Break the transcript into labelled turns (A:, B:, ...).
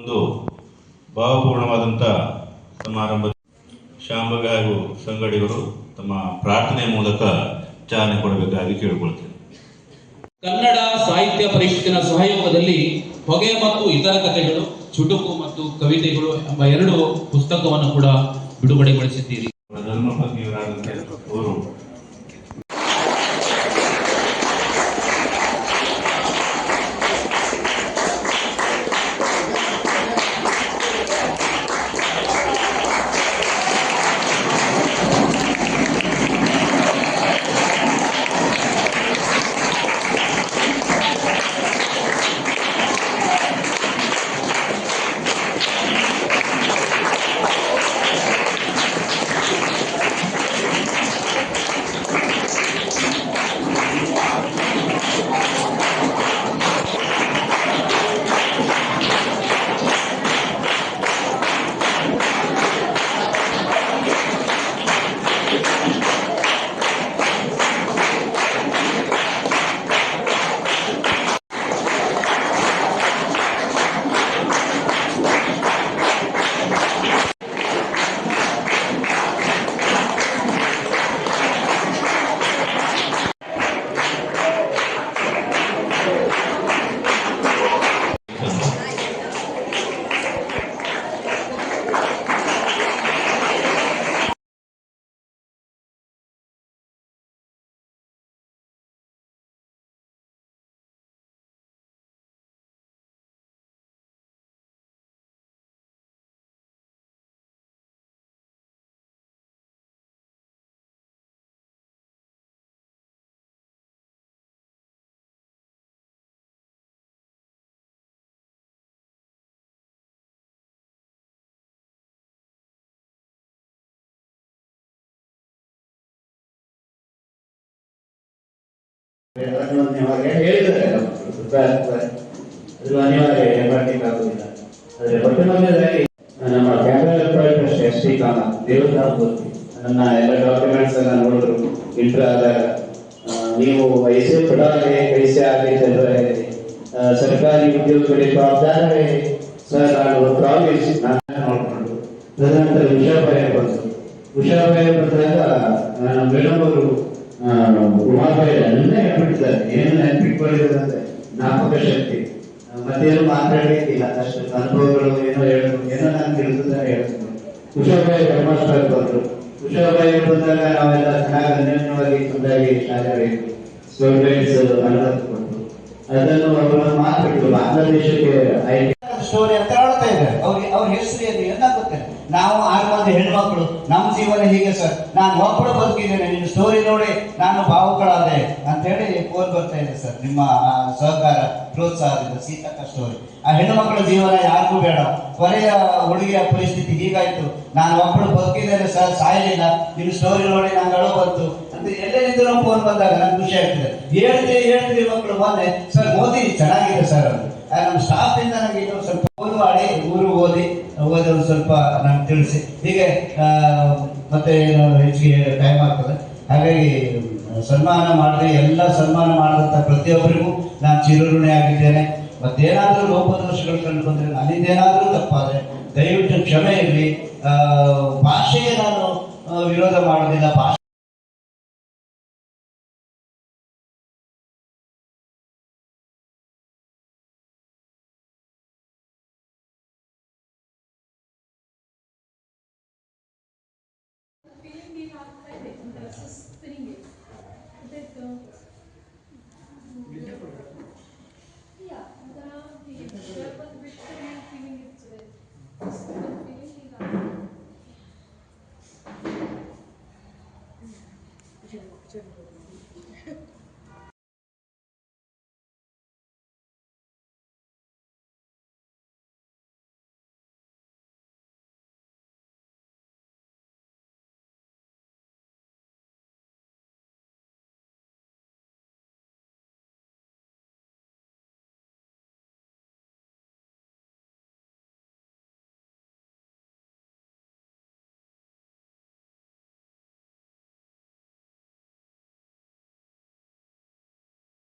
A: ಒಂದು ಭಾವಪೂರ್ಣವಾದಂಥ ಸಮಾರಂಭ ಶಾಂಬಗ ಹಾಗೂ ಸಂಗಡಿಗರು ತಮ್ಮ ಪ್ರಾರ್ಥನೆ ಮೂಲಕ ಚಾಲನೆ ಕೊಡಬೇಕಾಗಿ ಕೇಳಿಕೊಳ್ತೇನೆ.
B: ಕನ್ನಡ ಸಾಹಿತ್ಯ ಪರಿಷತ್ತಿನ ಸಹಯೋಗದಲ್ಲಿ ಹೊಗೆ ಮತ್ತು ಇತರ ಕಥೆಗಳು ಚುಟುಕು ಮತ್ತು ಕವಿತೆಗಳು ಎಂಬ ಎರಡು ಪುಸ್ತಕವನ್ನು ಕೂಡ ಬಿಡುಗಡೆಗೊಳಿಸಿದ್ದೀರಿ.
C: ಅದನ್ನು ಅನಿವಾರ್ಯ ಹೇಳಿದ್ದಾರೆ ಅದು ಅನಿವಾರ್ಯ ಮಾಡ್ಲಿಕ್ಕೆ ಆಗುದಿಲ್ಲ ಆದ್ರೆ ಬಟ್ಟೆ ನಮ್ಮ ಕ್ಯಾಮರಾ ಪ್ರಾಜೆಕ್ಟ್ ಶ್ರೀಕಾಂತ್ ದೇವದಾಮೂರ್ತಿ ನನ್ನ ಎಲ್ಲ ಡಾಕ್ಯುಮೆಂಟ್ಸ್ ಅನ್ನ ನೋಡಿದ್ರು. ಇಂಟ್ರ ಆದಾಗ ನೀವು ವಯಸ್ಸೆ ಬಿಡಾರೆ ವಯಸ್ಸೆ ಆಗೈತೆ ಅಂತ ಹೇಳಿದ್ರಿ ಸರ್ಕಾರಿ ಉದ್ಯೋಗಗಳಿಗೆ ಜವಾಬ್ದಾರಿ ಸರ್, ನಾನು ಪ್ರಾಮಿಸ್ ನಾನು ನೋಡ್ಕೊಂಡು ತದನಂತರ ಉಷಾಭಾಯ ಬಂದರು ಉಷಾಭಾಯ ಬಂದಾಗ ಮೇಡಮ್ ಉಮಾಭಾಯ ಎಲ್ಲ ಹೇಳ್ಬಿಟ್ಟಿದ್ದಾರೆ ಏನು ಅಂದ್ರೆ ಜ್ಞಾಪಕ ಶಕ್ತಿ. ಮತ್ತೇನು ಮಾತಾಡಲಿಕ್ಕಿಲ್ಲ. ಅಷ್ಟು ಅನುಭವಗಳು ಏನೋ ಹೇಳೋದು ಏನೋ ನಾನು ತಿಳಿದ್ರೆ ಹೇಳ್ತೀನಿ ಉಷಾಭಾಯಿ ಧರ್ಮಾಸ್ತ್ರ ಬಂದರು. ಬಂದಾಗ ನಾವೆಲ್ಲ ಚೆನ್ನಾಗಿ ಅನ್ಯೋನ್ಯವಾಗಿ ಚೆನ್ನಾಗಿ ಶಾಲೆ ಸ್ಟೂಡೆಂಟ್ಸ್ ಅನುಮತಿ ಅದನ್ನು ಅವರು ಮಾತಾಡಿದ್ರು. ಬಾಂಗ್ಲಾದೇಶಕ್ಕೆ
D: ಸ್ಟೋರಿ ಅಂತ ಹೇಳ್ತಾ ಇದ್ದಾರೆ. ಅವ್ರಿಗೆ ಅವ್ರ ಹೆಸರು ಏನು ಗೊತ್ತಿಲ್ಲ ನಾವು ಮಂದಿ ಹೆಣ್ಮಕ್ಳು, ನಮ್ಮ ಜೀವನ ಹೀಗೆ ಸರ್. ನಾನು ಒಬ್ಬಳು ಬದುಕಿದ್ದೇನೆ ನಿಮ್ಮ ಸ್ಟೋರಿ ನೋಡಿ ನಾನು ಭಾವುಕಳಾದೆ ಅಂತ ಹೇಳಿ ಫೋನ್ ಬರ್ತಾ ಇದೆ ಸರ್, ನಿಮ್ಮ ಸಹಕಾರ, ಪ್ರೋತ್ಸಾಹದಿಂದ ಸೀತಕ್ಕ ಸ್ಟೋರಿ ಆ ಹೆಣ್ಣುಮಕ್ಕಳ ಜೀವನ ಯಾರಿಗೂ ಬೇಡ. ಕೊನೆಯ ಹುಡುಗಿಯ ಪರಿಸ್ಥಿತಿ ಹೀಗಾಯ್ತು. ನಾನು ಒಬ್ಬಳು ಬದುಕಿದ್ದೇನೆ ಸರ್, ಸಾಯಲಿಲ್ಲ. ನಿಮ್ಮ ಸ್ಟೋರಿ ನೋಡಿ ನಾನು ಅಳು ಬಂತು ಅಂತ ಎಲ್ಲೆಲ್ಲಿಂದಲೂ ಫೋನ್ ಬಂದಾಗ ನಂಗೆ ಖುಷಿ ಆಗ್ತದೆ. ಹೇಳ್ತೀವಿ ಹೇಳ್ತೀವಿ ಮಕ್ಕಳು ಬಂದೆ ಸರ್, ಮೋದಿ ಚೆನ್ನಾಗಿದೆ ಸರ್ ಅದು ನಮ್ಮ ಸ್ಟಾಫ್ ಇಂದ ನನಗೆ ಇನ್ನೊಂದು ಸ್ವಲ್ಪ ಫೋನ್ ಮಾಡಿ ಊರು ಓದಿ ಓದಿ ಒಂದು ಸ್ವಲ್ಪ ನಮ್ಗೆ ತಿಳಿಸಿ. ಹೀಗೆ ಮತ್ತೆ ಹೆಚ್ಚಿಗೆ ಟೈಮ್ ಆಗ್ತದೆ. ಹಾಗಾಗಿ ಸನ್ಮಾನ ಮಾಡಿದೆ, ಎಲ್ಲ ಸನ್ಮಾನ ಮಾಡಿದಂಥ ಪ್ರತಿಯೊಬ್ಬರಿಗೂ ನಾನು ಚಿರಋಣಿ ಆಗಿದ್ದೇನೆ. ಮತ್ತೇನಾದರೂ ಲೋಪದೋಷಗಳು ಕಂಡು ಬಂದರೆ ನನ್ನಿಂದೇನಾದರೂ ತಪ್ಪಾದರೆ, ದಯವಿಟ್ಟು ಕ್ಷಮೆ ಇರಲಿ. ಭಾಷೆಗೆ ನಾನು ವಿರೋಧ ಮಾಡೋದಿಲ್ಲ. ಭಾಷೆ
E: essas trilhas, decantas. Yeah, but yeah, but we're still feeling it today. Still feeling.